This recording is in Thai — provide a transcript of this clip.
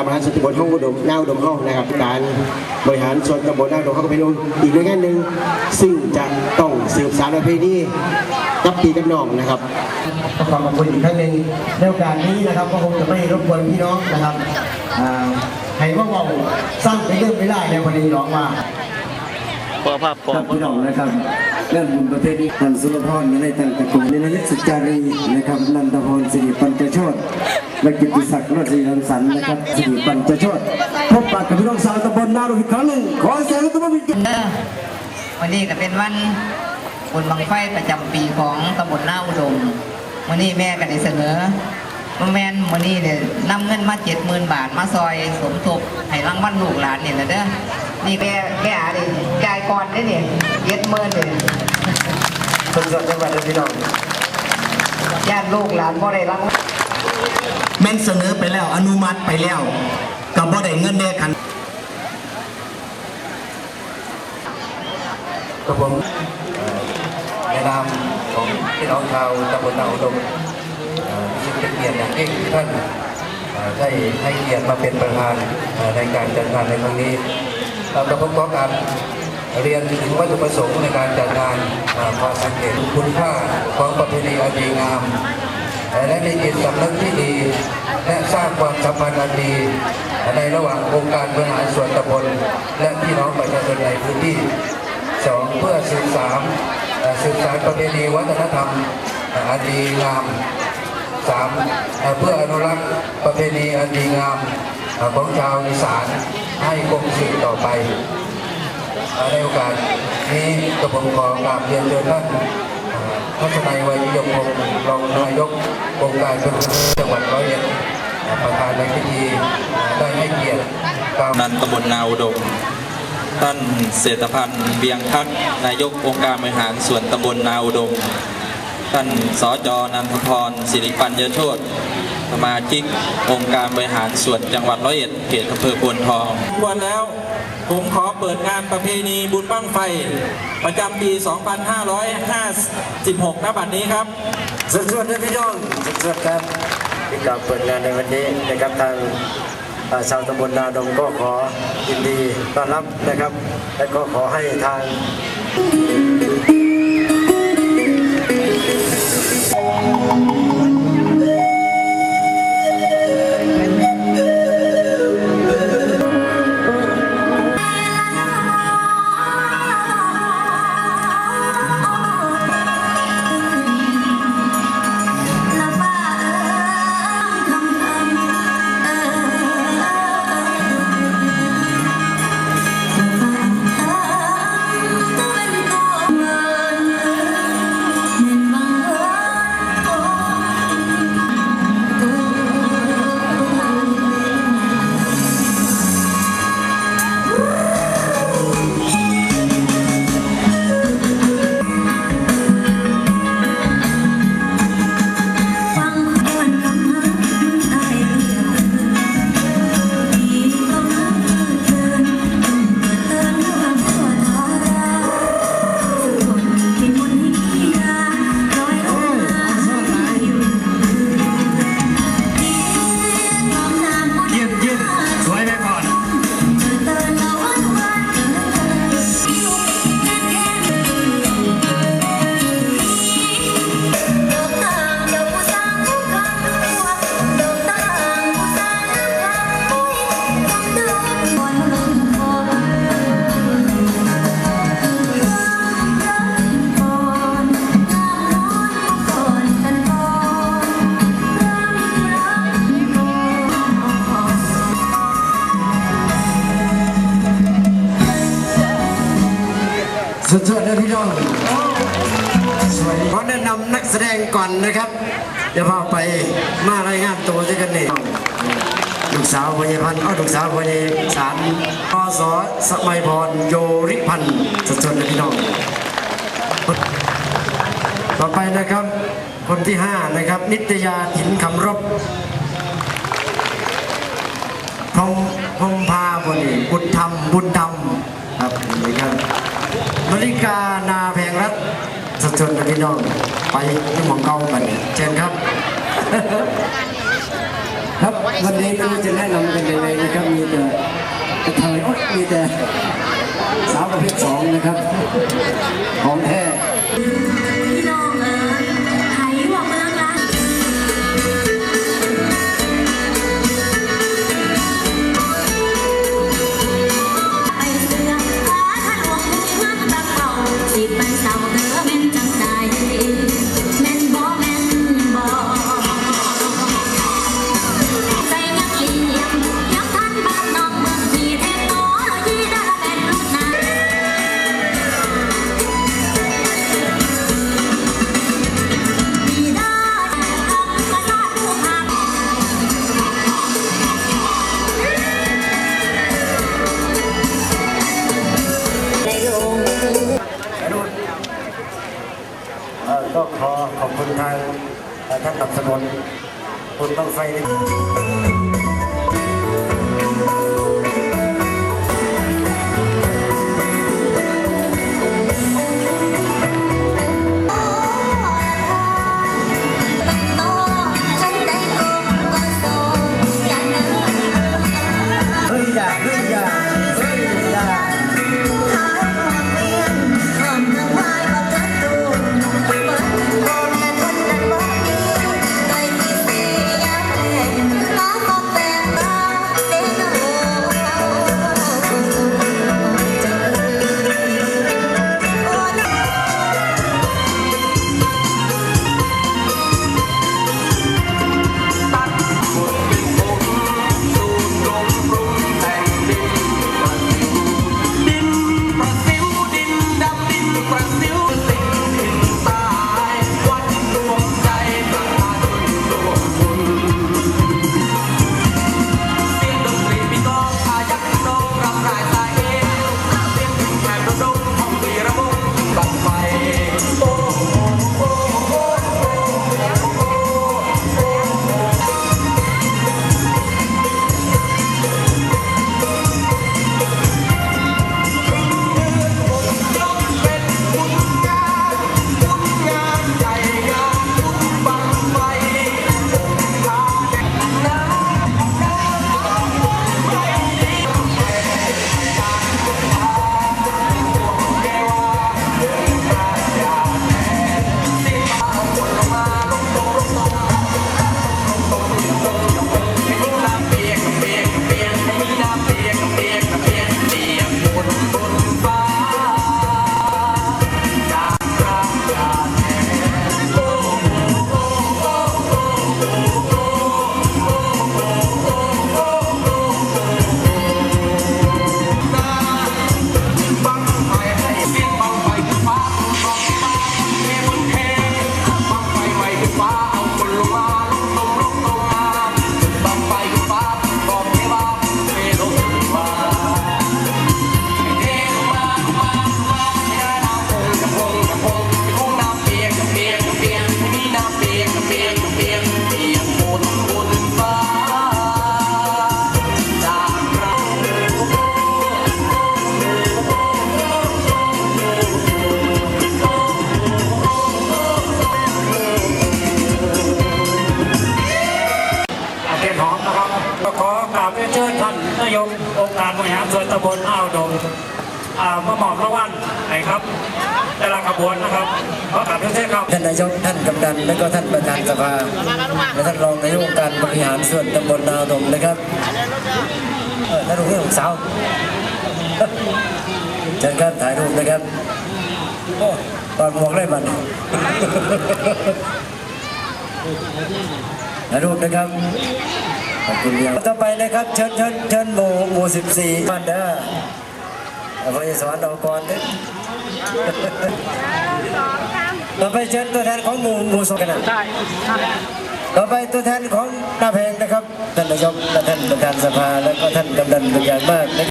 การบริหารส่วนตำบลห้องอุดมหน้าอุดมห้องนะครับการบริหารส่วนตำบลหน้าอุดมห้องก็เป็นอีกหน่วยงานหนึ่งซึ่งจะต้องสืบสานประเพณีกับปีกับน้องนะครับขอขอบคุณอีกครั้งหนึ่งในโอกาสนี้นะครับก็คงจะไม่รบกวนพี่น้องนะครับให้ว่าเราสร้างไปเรื่องไม่ได้ในวันนี้ร้องว่า พอภาพพอครับพี่น้องนะครับเรื่องบุญประเภทนี้ท่านสุรพรในตั้งแต่กลุ่มในนายสุจารีนะครับนันทพรสิริปัญจโชตและกิติศักดิ์ราชรังสรรค์นะครับสิริปัญจโชตพบปะกับพี่น้องชาวตำบลนารุอีกครั้งหนึ่งขอเสียงตบมือเด้อวันนี้ก็เป็นวันบุญบังไฟประจำปีของตำบลนาอุดมวันนี้แม่ก็ได้เสนอว่าแม่นวันนี้เนี่ยนำเงินมาเจ็ดหมื่นบาทมาซอยสมทบให้รางวัลลูกหลานเนี่ยนะเด้อ นี่แกแกอาดิจ่ายก่อนได้เนี่ยเจ็ดหมื่นเลยคนสดจังหวัดพี่น้องญาติลูกหลานบ่ได้รางวัลแม่นเสนอไปแล้วอนุมัติไปแล้วกับบ่ได้เงินแน่กันกับผมเอ่อในนามของพี่น้องชาวตำบลนาอุดมเอ่อซึ่งเป็นเกียรติอย่างยิ่งที่ท่านเอ่อได้ให้เกียรติมาเป็นประธานเอ่อในการจัดงานในครั้งนี้ เราจะพบกันเรียนถึงวัตถุประสงค์ในการจัดงานความสังเกตคุณค่าของประเพณีอันดีงามและมีจิตสำนึกที่ดี และสร้างความสัมพันธ์อันดี ในระหว่างองค์การบริหารส่วนตำบลและพี่น้องประชาชนในพื้นที่สองเพื่อสืบสานเอ่อสืบสานประเพณีวัฒนธรรมอันดีงามสามเพื่ออนุรักษ์ประเพณีอันดีงามของชาวอีสานให้คงสืบ ต่อไปอ่อในโอกาสนี้กระผมขอกราบเรียนเชิญท่านเอ่อทัศนัยวัยยงคงรองนายกองค์การบริหารจังหวัดร้อยเอ็ดประธานในพิธีได้ให้เกียรติกล่านันตำบลนาอุดมท่านเศรษฐพันธ์เบียงพักนายกองค์การบริหารส่วนตำบลนาอุดมท่านสจนันทพรสิริปัญญโชต สมาชิกองค์การบริหารส่วนจังหวัดร้อยเอ็ดเขตอำเภอพวนทองวันแล้วผมขอเปิดงานประเพณีบุญบั้งไฟ ประจำปี 2556ณบัดนี้ครับสวัสดีพี่น้องสวัสดีครับที่กลับเปิดงานในวันนี้นะครับทางเอ่อชาวตำบลนาดงก็ขอยินดีต้อนรับนะครับ และก็ขอให้ทางฟั สุดยอดนะพี่น้องสวยขอแนะนำนักแสดงก่อนนะครับเดี๋ยวพาไปมารายงานตัวด้วยกันนี่ลูกสาวพยาพันธ์เอาลูกสาวพยาสารพศสมัยพรโยริพันธ์สุดยอดนะพี่น้อง ต่อไปนะครับ คนที่ห้านะครับ นิตยาถินคำรบพรมพรมพาบนีบุญธรรมบุญธรรมครับนี่ครับ ริกานาแพงรัฐสดชนพี่น้องไปที่มองเก่ากันเชิญครับ ครับวันนี้ไม่รู้จะแนะนำกันยังไงนะครับมีแต่กเทยโอ๊มีแต่สาวประเภทสองนะครับ ของแท้ เไฟ เชิญท่านนายกองค์การบริหารส่วนตำบลอ่าวดงอ่ามามอบรางวัลให้ครับแต่ละขบวนนะครับขอกราบเรียนเชิญครับท่านนายกท่านกำนันและก็ท่านประธานสภาและท่านรองนายกองค์การบริหารส่วนตำบลนาวดมนะครับท่านลูกเรื่องสาวเชิญครับถ่ายรูปนะครับตอนหมวกได้มันถ่ายรูปนะครับ ขอบคุณครับต่อไปนะครับเชิญเชิญเชิญหมู่หมู่สิบสี่บ้านเด้อเอาไปสอนเราก่อนเด้อต่อไปเชิญตัวแทนของหมู่หมู่สองกันนะต่อไปตัวแทนของนาเพลงนะครับท่านนายกและท่านประธานสภาและก็ท่านกำนันเป็นอย่างมาก